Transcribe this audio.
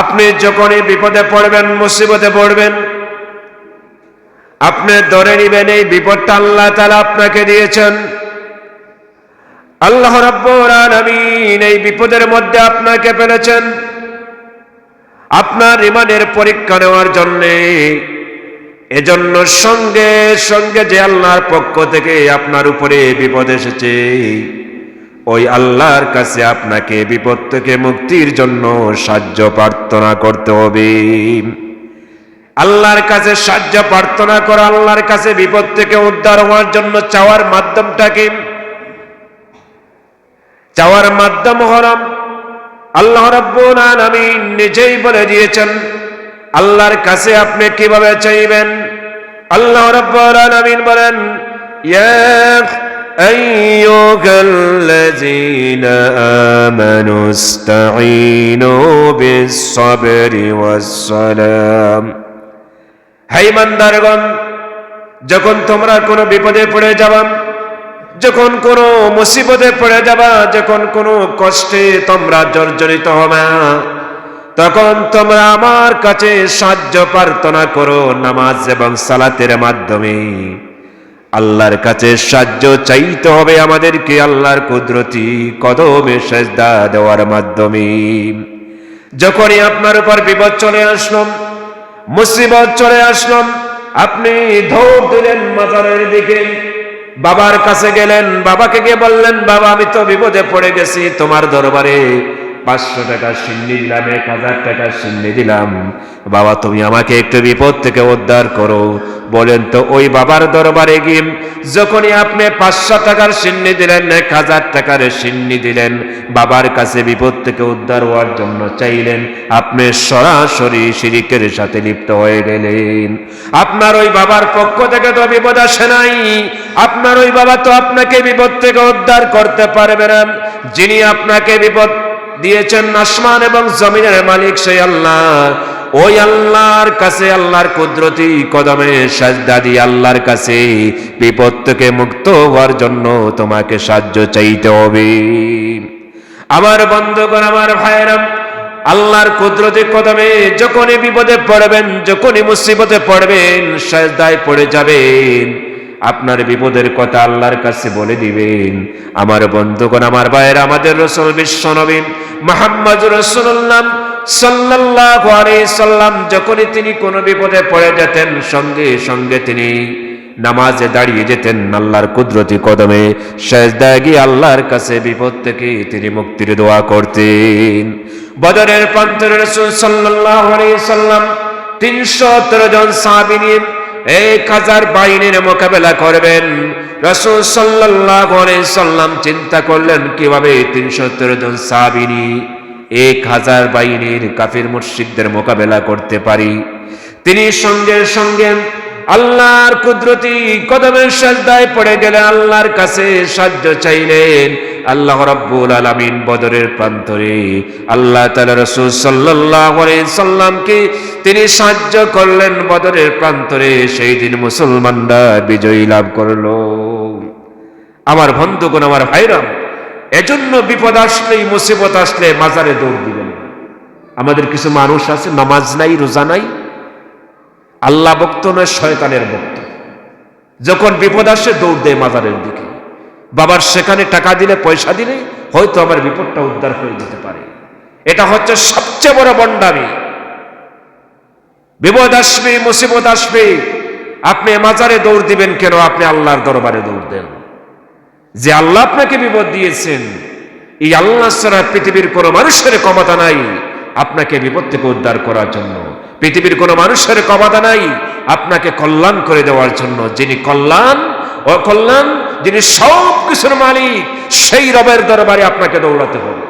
আপনি যখনই বিপদে পড়বেন, মুসিবতে পড়বেন, আপনি ধরে নিবেন এই বিপদটা আল্লাহ তালা আপনাকে দিয়েছেন। আল্লাহ রাব্বুল আলামিন এই বিপদের মধ্যে আপনাকে ফেলেছেন। আপনার ইমানের পরীক্ষা নেওয়ার জন্যে, এজন্য সঙ্গে সঙ্গে যে আল্লাহর পক্ষ থেকে আপনার উপরে বিপদ এসেছে ওই আল্লাহর কাছে আপনাকে বিপদ থেকে মুক্তির জন্য সাহায্য প্রার্থনা করতে হবে। আল্লাহর কাছে সাহায্য প্রার্থনা করা, আল্লাহর কাছে বিপদ থেকে উদ্ধার হওয়ার জন্য চাওয়ার মাধ্যমটা কি? চাওয়ার মাধ্যম হরম আল্লাহ রাব্বুল আলামিন নিজেই বলে দিয়েছেন, আল্লাহর কাছে আপনি কীভাবে চাইবেন? আল্লাহ রাব্বুল আলামিন বলেন, ইয়া أيها الذين آمنوا استعينوا بالصبر والسلام হাই মান্দারগণ যখন তোমরা কোনো বিপদে পড়ে যাবা যখন কোনো মুসিবতে পড়ে যাবা যখন কোনো কষ্টে তোমরা জর্জরিত হবে তখন তোমরা আমার কাছে সাহায্য প্রার্থনা করো নামাজ এবং সালাতের মাধ্যমে আল্লাহর কাছে সাহায্য চাইতে হবে আমাদেরকে আল্লাহর কুদরতি কদমে সেজদা দেওয়ার মাধ্যমে। যখনই আপনার উপর বিপদ চলে আসলাম মুসিবত চলে আসলাম আপনি ধৌপ দিলেন মাজারের দিকে। বাবার কাছে গেলেন, বাবাকে গিয়ে বললেন, বাবা, আমি তো বিপদে পড়ে গেছি, তোমার দরবারে পাঁচশো টাকা সিন্নি দিলাম, এক হাজার টাকা সিন্নি দিলাম। বাবা, তুমি আমাকে একটু বিপদ থেকে উদ্ধার করো। বলেন তো, ওই বাবার দরবারে গিয়ে যখনই আপনি পাঁচশো টাকার সিন্নি দিলেন, এক হাজার টাকার সিন্নি দিলেন, বাবার কাছে বিপদ থেকে উদ্ধার হওয়ার জন্য চাইলেন, আপনি সরাসরি শিরিকের সাথে লিপ্ত হয়ে গেলেন। আপনার ওই বাবার পক্ষ থেকে তো বিপদ আসে নাই। আপনার ওই বাবা তো আপনাকে বিপদ থেকে উদ্ধার করতে পারবে না। যিনি আপনাকে বিপদ দিয়েছেন আসমান এবং জমিনের মালিক সেই আল্লাহ। ওই আল্লাহর কাছে আল্লাহর কুদরতি কদমে সাজদা দিয়ে আল্লাহর কাছে বিপদ থেকে মুক্ত হওয়ার জন্য তোমাকে সাহায্য চাইতে হবে। আমার বন্ধুগণ, আমার ভাইরাম আল্লাহর কুদরতি কদমে যখনই বিপদে পড়বেন, যখনই মুসিবতে পড়বেন, সাজদায় পড়ে যাবেন। আপনার বিপদের কথা আল্লাহর কাছে বলে দিবেন। আমার বন্ধুগণ, আমার ভাইয়ের, আমাদের রসুল বিশ্ব নবীন মোহাম্মদ রসুল্লাম আলাইহি সাল্লাম যখনই তিনি কোনো বিপদে পড়ে যেতেন, সঙ্গে সঙ্গে তিনি নামাজে দাঁড়িয়ে যেতেন আল্লাহর কুদরতি কদমে। সেজদায় আল্লাহর কাছে বিপদ থেকে তিনি মুক্তির দোয়া করতেন। বদরের প্রান্তরে আলাইহি সাল্লাম তিনশো তেরো জন সাহাবী এক হাজার বাহিনীর মোকাবেলা করবেন। রসুল আলাইহি সাল্লাম চিন্তা করলেন, কীভাবে তিনশো জন সাহাবিনী এক হাজার বাহিনীর কাফির মুর্শিকদের মোকাবেলা করতে পারি? তিনি সঙ্গে সঙ্গে আল্লাহর কুদরতি কদমের সাজদায় পড়ে গেলে আল্লাহর কাছে সাহায্য চাইলেন। আল্লাহ রাব্বুল আলামিন বদরের প্রান্তরে আল্লাহ তাআলা রাসূল সাল্লাল্লাহু আলাইহি সাল্লামকে তিনি সাহায্য করলেন বদরের প্রান্তরে। সেই দিন মুসলমানরা বিজয়ী লাভ করল। আমার বন্ধুগণ, আমার ভাইরাম এজন্য বিপদ আসলেই, মুসিবত আসলে মাজারে দৌড় দিবেন। আমাদের কিছু মানুষ আছে, নামাজ নাই, রোজা নাই। আল্লাহ ভক্ত নয়, শয়তানের ভক্ত। যখন বিপদ আসে, দৌড় দেয় মাজারের দিকে। বাবার সেখানে টাকা দিলে পয়সা দিলে হয়তো আমার বিপদটা উদ্ধার হয়ে যেতে পারে। এটা হচ্ছে সবচেয়ে বড় বন্ডামি। বিপদ আসবে, মুসিবত আসবে। আপনি মাজারে দৌড় দিবেন কেন? আপনি আল্লাহর দরবারে দৌড় দেন। যে আল্লাহ আপনাকে বিপদ দিয়েছেন, এই আল্লাহ ছাড়া পৃথিবীর কোনো মানুষের ক্ষমতা নাই আপনাকে বিপদ থেকে উদ্ধার করার জন্য। পৃথিবীর কোনো মানুষের ক্ষমতা নাই আপনাকে কল্যাণ করে দেওয়ার জন্য। যিনি কল্যাণ ও কল্যাণ যিনি সব কিছুর মালিক সেই রবের দরবারে আপনাকে দৌড়াতে হবে।